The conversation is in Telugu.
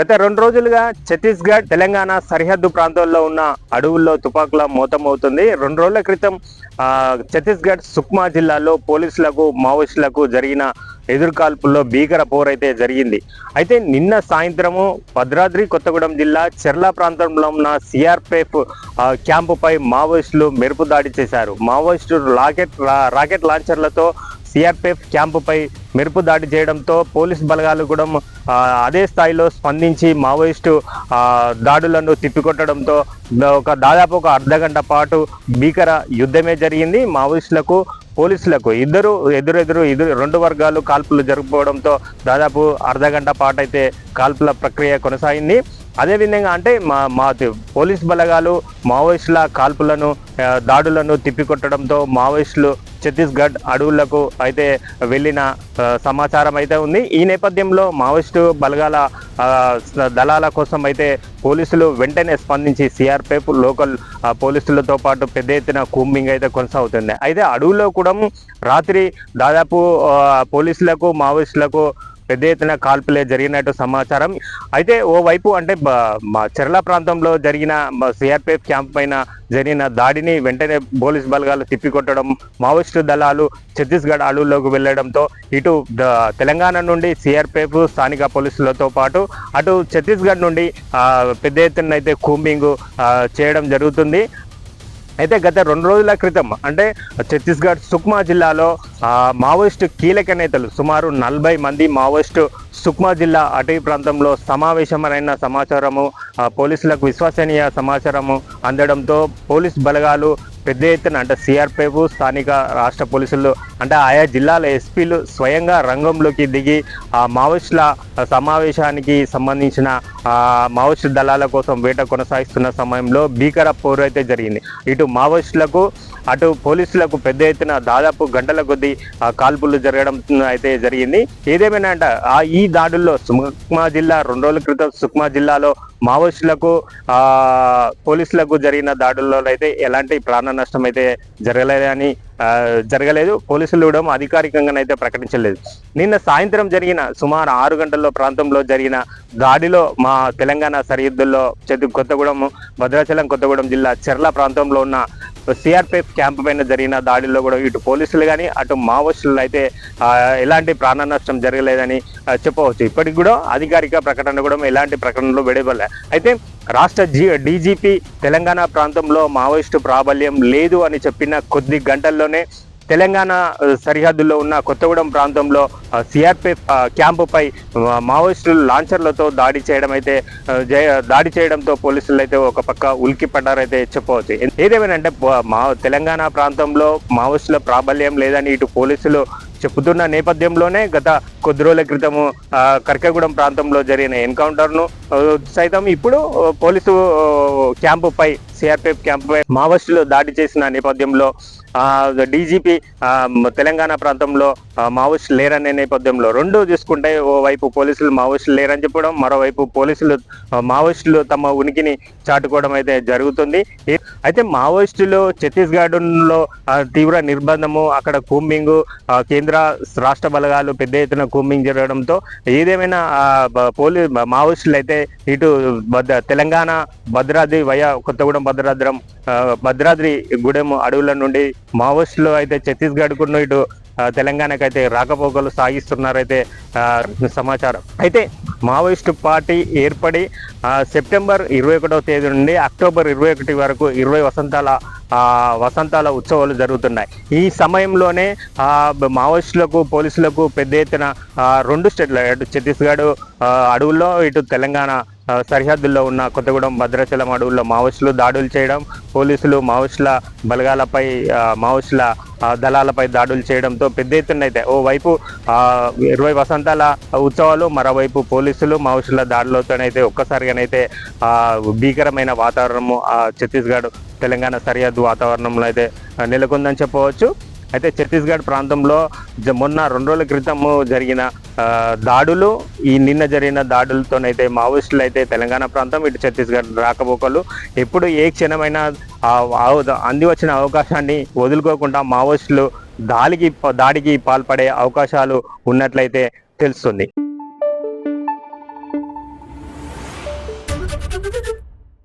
గత రెండు రోజులుగా ఛత్తీస్గఢ్ తెలంగాణ సరిహద్దు ప్రాంతాల్లో ఉన్న అడవుల్లో తుపాకుల మోతమవుతుంది రెండు రోజుల క్రితం ఛత్తీస్గఢ్ సుక్మా జిల్లాలో పోలీసులకు మావోయిస్టులకు జరిగిన ఎదురుకాల్పుల్లో భీకర పోరైతే జరిగింది. అయితే నిన్న సాయంత్రము భద్రాద్రి కొత్తగూడెం జిల్లా చెర్ల ప్రాంతంలో ఉన్న సిఆర్పిఎఫ్ క్యాంపుపై మావోయిస్టులు మెరుపు దాడి చేశారు. మావోయిస్టులు రాకెట్ రాకెట్ లాంచర్లతో సిఆర్పిఎఫ్ క్యాంపుపై మెరుపు దాడి చేయడంతో పోలీస్ బలగాలు కూడా అదే స్థాయిలో స్పందించి మావోయిస్టు దాడులను తిప్పికొట్టడంతో ఒక దాదాపు ఒక అర్ధ గంట పాటు భీకర యుద్ధమే జరిగింది. మావోయిస్టులకు పోలీసులకు ఇద్దరు ఎదురెదురు ఇద్దరు రెండు వర్గాలు కాల్పులు జరుపుకోవడంతో దాదాపు అర్ధ గంట పాటు అయితే కాల్పుల ప్రక్రియ కొనసాగింది. అదేవిధంగా అంటే మా మా పోలీస్ బలగాలు మావోయిస్టుల కాల్పులను దాడులను తిప్పికొట్టడంతో మావోయిస్టులు ఛత్తీస్గఢ్ అడవులకు అయితే వెళ్ళిన సమాచారం అయితే ఉంది. ఈ నేపథ్యంలో మావోయిస్టు బలగాల దళాల కోసం అయితే పోలీసులు వెంటనే స్పందించి సిఆర్పిఎఫ్ లోకల్ పోలీసులతో పాటు పెద్ద ఎత్తున కూంబింగ్ అయితే కొనసాగుతుంది. అయితే అడవుల్లో కూడా రాత్రి దాదాపు పోలీసులకు మావోయిస్టులకు పెద్ద ఎత్తున కాల్పులే జరిగినట్టు సమాచారం. అయితే ఓవైపు అంటే మా చెర్ల ప్రాంతంలో జరిగిన సిఆర్పిఎఫ్ క్యాంప్ పైన జరిగిన దాడిని వెంటనే పోలీస్ బలగాలు తిప్పికొట్టడం మావోయిస్టు దళాలు ఛత్తీస్గఢ్ అడవుల్లోకి వెళ్ళడంతో ఇటు తెలంగాణ నుండి సిఆర్పిఎఫ్ స్థానిక పోలీసులతో పాటు అటు ఛత్తీస్గఢ్ నుండి పెద్ద ఎత్తున అయితే కూంబింగ్ చేయడం జరుగుతుంది. అయితే గత రెండు రోజుల క్రితం అంటే ఛత్తీస్గఢ్ సుక్మా జిల్లాలో మావోయిస్టు కీలక నేతలు సుమారు నలభై మంది మావోయిస్టు సుక్మా జిల్లా అటవీ ప్రాంతంలో సమావేశమైన సమాచారము పోలీసులకు విశ్వసనీయ సమాచారము అందడంతో పోలీస్ బలగాలు పెద్ద ఎత్తున అంటే సిఆర్పిఎఫ్ స్థానిక రాష్ట్ర పోలీసులు అంటే ఆయా జిల్లాల ఎస్పీలు స్వయంగా రంగంలోకి దిగి ఆ మావోయిస్టుల సమావేశానికి సంబంధించిన ఆ, మావోయిస్టు దళాల కోసం వేట కొనసాగిస్తున్న సమయంలో భీకర పోరు అయితే జరిగింది. ఇటు మావోయిస్టులకు అటు పోలీసులకు పెద్ద ఎత్తున దాదాపు గంటల కొద్దీ కాల్పులు జరగడం అయితే జరిగింది. ఏదేమైనా అంటే ఆ ఈ దాడుల్లో సుక్మా జిల్లా రెండు రోజుల క్రితం సుక్మా జిల్లాలో మావోయిస్టులకు ఆ పోలీసులకు జరిగిన దాడుల్లో అయితే ఎలాంటి ప్రాణ నష్టం అయితే జరగలేదని జరగలేదు. పోలీసులు కూడా అధికారికంగానైతే ప్రకటించలేదు. నిన్న సాయంత్రం జరిగిన సుమారు ఆరు గంటల్లో ప్రాంతంలో జరిగిన దాడిలో మా తెలంగాణ సరిహద్దుల్లో చెద్దు కొత్తగూడెం భద్రాచలం కొత్తగూడెం జిల్లా చెర్ల ప్రాంతంలో ఉన్న సిఆర్పిఎఫ్ క్యాంప్ పైన జరిగిన దాడిలో కూడా ఇటు పోలీసులు కానీ అటు మావోయిస్టులు అయితే ఎలాంటి ప్రాణ నష్టం జరగలేదని చెప్పవచ్చు. ఇప్పటికి కూడా అధికారిక ప్రకటన కూడా ఎలాంటి ప్రకటనలు విడవలే అయితే రాష్ట్ర జీ డీజీపీ తెలంగాణ ప్రాంతంలో మావోయిస్టు ప్రాబల్యం లేదు అని చెప్పిన కొద్ది గంటల్లోనే తెలంగాణ సరిహద్దుల్లో సరిహద్దులో ఉన్న కొత్తగూడెం ప్రాంతంలో సిఆర్పిఎఫ్ క్యాంపుపై మావోయిస్టులు లాంచర్లతో దాడి చేయడం అయితే దాడి చేయడంతో పోలీసులు అయితే ఒక పక్క ఉలికి పడ్డారైతే చెప్పవచ్చు. ఏదేమైనా అంటే మా తెలంగాణ ప్రాంతంలో మావోయిస్టుల ప్రాబల్యం లేదని ఇటు పోలీసులు చెబుతున్న నేపథ్యంలోనే గత కొద్ది రోజుల క్రితము కర్కగూడెం ప్రాంతంలో జరిగిన ఎన్కౌంటర్ను సైతం ఇప్పుడు పోలీసు క్యాంపుపై సిఆర్పిఎఫ్ క్యాంపుపై మావోయిస్టులు దాడి చేసిన నేపథ్యంలో డీజీపీ తెలంగాణ ప్రాంతంలో మావోయిస్టులు లేరనే నేపథ్యంలో రెండు చూసుకుంటే ఓవైపు పోలీసులు మావోయిస్టులు లేరని చెప్పడం మరోవైపు పోలీసులు మావోయిస్టులు తమ ఉనికిని చాటుకోవడం అయితే జరుగుతుంది. అయితే మావోయిస్టులు ఛత్తీస్గఢ్లో తీవ్ర నిర్బంధము అక్కడ కూంబింగ్ కేంద్ర రాష్ట్ర బలగాలు పెద్ద ఎత్తున కూంబింగ్ జరగడంతో ఏదేమైనా పోలీ మావోయిస్టులు అయితే ఇటు భద్ర తెలంగాణ భద్రాద్రి వయా కొత్తగూడెం భద్రాద్రం భద్రాద్రి గూడెం అడవుల నుండి మావోయిస్టులు అయితే ఛత్తీస్గఢ్కు ఇటు తెలంగాణకు తెలంగాణకైతే రాకపోకలు సాగిస్తున్నారైతే సమాచారం. అయితే మావోయిస్టు పార్టీ ఏర్పడి సెప్టెంబర్ ఇరవై ఒకటవ తేదీ నుండి అక్టోబర్ ఇరవై ఒకటి వరకు ఇరవై వసంతాల వసంతాల ఉత్సవాలు జరుగుతున్నాయి. ఈ సమయంలోనే మావోయిస్టులకు పోలీసులకు పెద్ద ఎత్తున రెండు స్టేట్ల అటు ఛత్తీస్గఢ్ అడవుల్లో ఇటు తెలంగాణ సరిహద్దుల్లో ఉన్న కొత్తగూడెం భద్రాచలం అడవుల్లో మావోయిస్టులు దాడులు చేయడం పోలీసులు మావోయిస్టుల బలగాలపై మావోయిస్టుల దళాలపై దాడులు చేయడంతో పెద్ద ఎత్తున అయితే ఓవైపు ఇరవై వసంతాల ఉత్సవాలు మరోవైపు పోలీసులు మావోయిస్టుల దాడులతోనైతే ఒక్కసారిగానైతే భీకరమైన వాతావరణము ఆ ఛత్తీస్గఢ్ తెలంగాణ సరిహద్దు వాతావరణంలో అయితే నెలకొందని చెప్పవచ్చు. అయితే ఛత్తీస్గఢ్ ప్రాంతంలో జ- మొన్న రెండు రోజుల క్రితము జరిగిన దాడులు ఈ నిన్న జరిగిన దాడులతోనైతే మావోయిస్టులు అయితే తెలంగాణ ప్రాంతం ఇటు ఛత్తీస్గఢ్ రాకపోకలు ఎప్పుడు ఏ క్షణమైనా అంది వచ్చిన అవకాశాన్ని వదులుకోకుండా మావోయిస్టులు దాడికి దాడికి పాల్పడే అవకాశాలు ఉన్నట్లయితే తెలుస్తుంది.